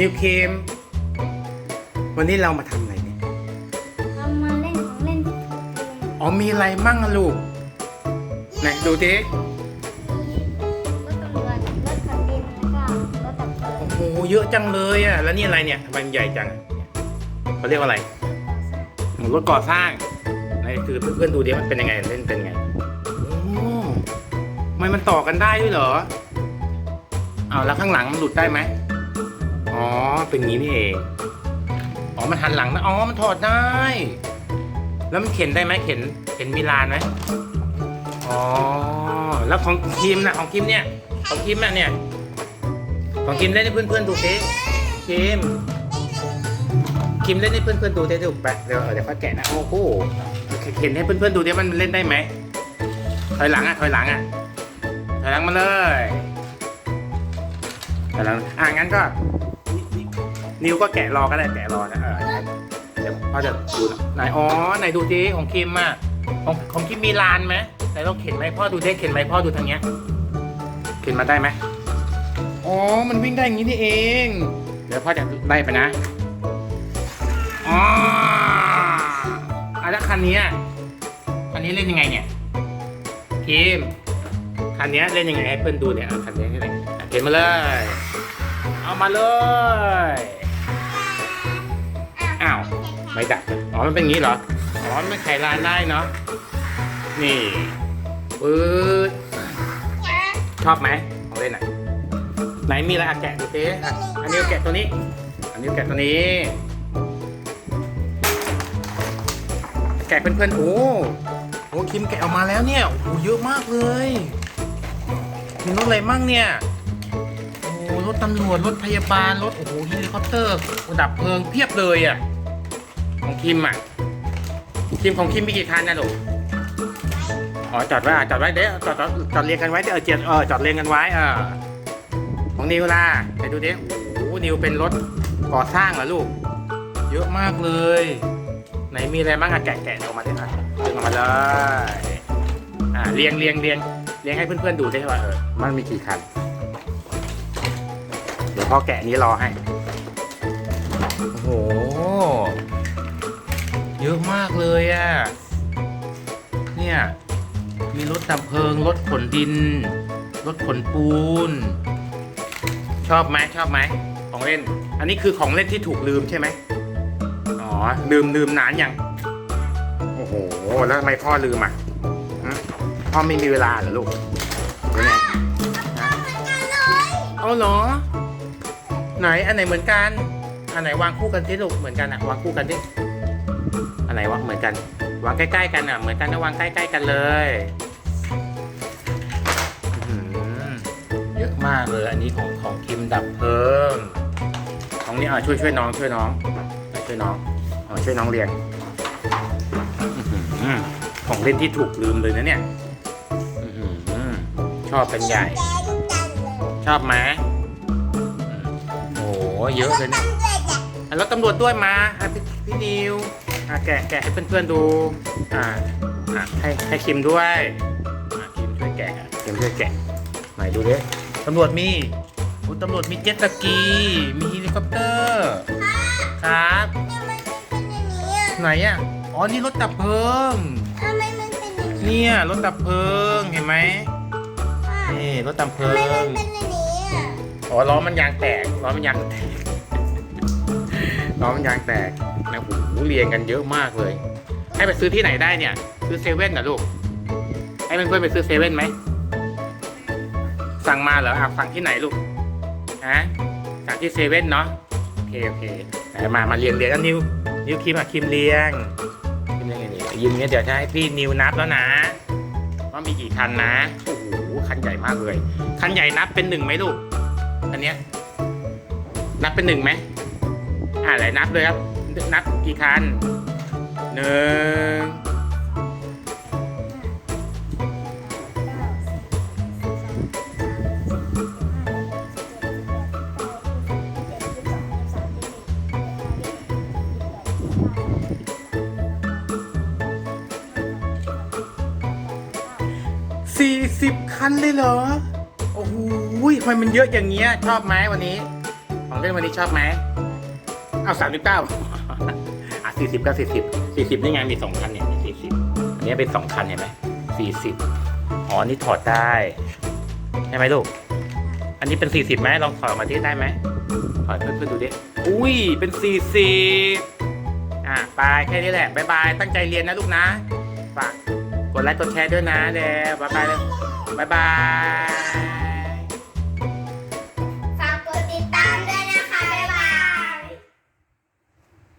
นิวเคมวันนี้เรามาทำอะไรเนี่ยทำมาเล่นของเล่นที่ถูกลืมอ๋อมีอะไรมั่งอะลูกไหนดูดิรถตำรวจรถขับดินแล้วก็รถดับเพลิงโอ้โหเยอะจังเลยอะแล้วนี่อะไรเนี่ยทำไมมันใหญ่จังอะเขาเรียกว่าอะไรรถก่อสร้างไหนคือเพื่อนๆดูดิมันเป็นยังไงเล่นเป็นไงโอ้ทำไมมันต่อกันได้ด้วยเหรอเอาวแล้วข้างหลังมันหลุดได้ไหมอ๋อ เป็นงี้นี่เอง อ๋อ มันหันหลังนะอ๋อ มันถอดได้ แล้วมันเข็นได้ไหมเข็นเข็นมีลานไหมอ๋อ แล้วของคิมนะของคิมเนี่ย ของคิมน่ะเนี่ย ของคิมเล่นให้เพื่อนๆดูสิคิมคิมเล่นให้เพื่อนๆดูได้ดูไปเดี๋ยวเออเดี๋ยวค่อยแกะนะ โอ้โห เข็นให้เพื่อนๆดูดิมันเล่นได้ไหมถอยหลังอะถอยหลังอะถอยหลังมาเลยถอยหลังอะงั้นก็ นิวก็แกะรอก็ได้แกะรอนะเออเดี๋ยวพ่อจะดูนะไหนอ๋อไหนดูดิของคิมอะของของคิมมีลานไหมไหนลองเข็นไหมพ่อดูดิเข็นไหมพ่อดูทางเนี้ยเข็นมาได้ไหมอ๋อ มันวิ่งได้อย่างนี้นี่เอง เดี๋ยวพ่อจะไล่ไปนะอ๋ออะแล้วคันนี้อะคันนี้เล่นยังไงเนี่ยคิมคันนี้เล่นยังไงให้เพื่อนดูเนี่ยอะคันนี้เล่นยังไงอะเข็นมาเลย เอามาเลย อ้าวไม่ดับอ๋อมันเป็นอย่างนี้เหรออ๋อมันไขลานได้เนาะนี่ปื๊ดชอบไหมของเล่นไหนไหนมีอะไรอะแกะดูสิอันนี้แกะตัวนี้ อันนี้แกะตัวนี้ แกะเพื่อนๆโอ้โหคิมแกะออกมาแล้วเนี่ยโอ้โหเยอะมากเลยมีรถอะไรมั่งเนี่ยโอ้โหรถตำรวจรถพยาบาลรถโอ้โหเฮลิคอปเตอร์ดับเพลิงเพียบเลยอะ ของคิมอะคิมของคิมมีกี่คันนะลูกอ๋อจอดไว้อะจอดไว้เดี๋ยวจอดจอดจอดเรียงกันไว้เดี๋ยวเออเจียเออจอดเรียงกันไว้เออของนิวล่ะไปดูดิโอ้โหนิวเป็นรถก่อสร้างเหรอลูก เยอะมากเลย ไหนมีอะไรบ้างอะแกะแกะออกมาดิอะดึงออกมาเลยอ่าเรียงเรียงเรียงเรียงให้เพื่อนๆดูได้ว่าเออมันมีกี่คันเดี๋ยวพ่อแกะนี้รอให้โอ้โห เยอะมากเลยอะ่ะ เนี่ย มีรถดับเพลิง รถขนดิน รถขนปูน ชอบไหมชอบไหมของเล่น อันนี้คือของเล่นที่ถูกลืมใช่ไหมอ๋อ ลืมลืมนานยัง โอ้โห แล้วทำไมพ่อลืมอะฮะพ่อไม่มีเวลาเหรอลูกหรือไงเอาเหรอ ไหนอันไหนเหมือนกัน อันไหนวางคู่กันที่ลูกเหมือนกันอะวางคู่กันดิ อันไหนวะเหมือนกัน วางใกล้ ๆ กันอะ เหมือนกันนะวางใกล้ ๆ กันเลยเยอะมากเลย อันนี้ของของคิมดับเพลิงของนี้อะช่วยช่วยน้องช่วยน้องช่วยน้องอ๋อช่วยน้องเรียงของเล่นที่ถูกลืมเลยนะเนี่ยชอบเป็นใหญ่ ชอบไหมโอ้เยอะเลยเนี่ยอะแล้วตำรวจด้วยมาพี่นิว อะแกะแกะให้เพื่อนๆดูอ่าอะให้ให้คิมด้วยอะคิมช่วยแกะอะคิมช่วยแกะไหนดูดิตำรวจมีโอ้ตำรวจมีเจ็ตสกีมีเฮลิคอปเตอร์ครับไหนอะอ๋อนี่รถดับเพลิงทำไมมันเป็นอย่างนี้เนี่ยรถดับเพลิงเห็นไหมนี่รถดับเพลิทำไมมันงเป็นอย่างนี้อะอ๋อล้อมันยางแตกล้อมันยางแตกล้อมันยางแตก นะโอ้โหเรียงกันเยอะมากเลย ให้ไปซื้อที่ไหนได้เนี่ย ซื้อเซเว่นเหรอลูก ให้เพื่อนๆไปซื้อเซเว่นไหม สั่งมาเหรออะสั่งที่ไหนลูก ฮะ สั่งที่เซเว่นเนาะ โอเคโอเค มา มาเรียงเรียงกันนิว นิวคิมอะคิมเรียงคิมเรียงอย่างนี้ยืนเงี้ยเดี๋ยวจะให้พี่นิวนับแล้วนะว่ามีกี่คันนะ โอ้โห คันใหญ่มากเลย คันใหญ่นับเป็นหนึ่งไหมลูก อันเนี้ย นับเป็นหนึ่งไหมอ่าไหนนับเลยครับ นับกี่คันหนึ่งสี่สิบคันเลยเหรอ โอ้โหทำไมมันเยอะอย่างเงี้ย ชอบไหมวันนี้ ของของเล่นวันนี้ชอบไหม เอาสามสิบเก้าอะสี่สิบก็สี่สิบสี่สิบนี่ไงมีสองคันเนี่ยสี่สิบอันนี้เป็นสองคันเห็นไหมสี่สิบอ๋อนี่ถอดได้ใช่ไหมลูก อันนี้เป็นสี่สิบไหมลองถอดออกมาที่ได้ไหมถอดเพื่อนๆดูดิ อุ้ย เป็นสี่สิบอะไปแค่นี้แหละบายบาย ตั้งใจเรียนนะลูกนะ ฝากกดไลค์กดแชร์ด้วยนะเดี๋ยวบายบายเลยบายบาย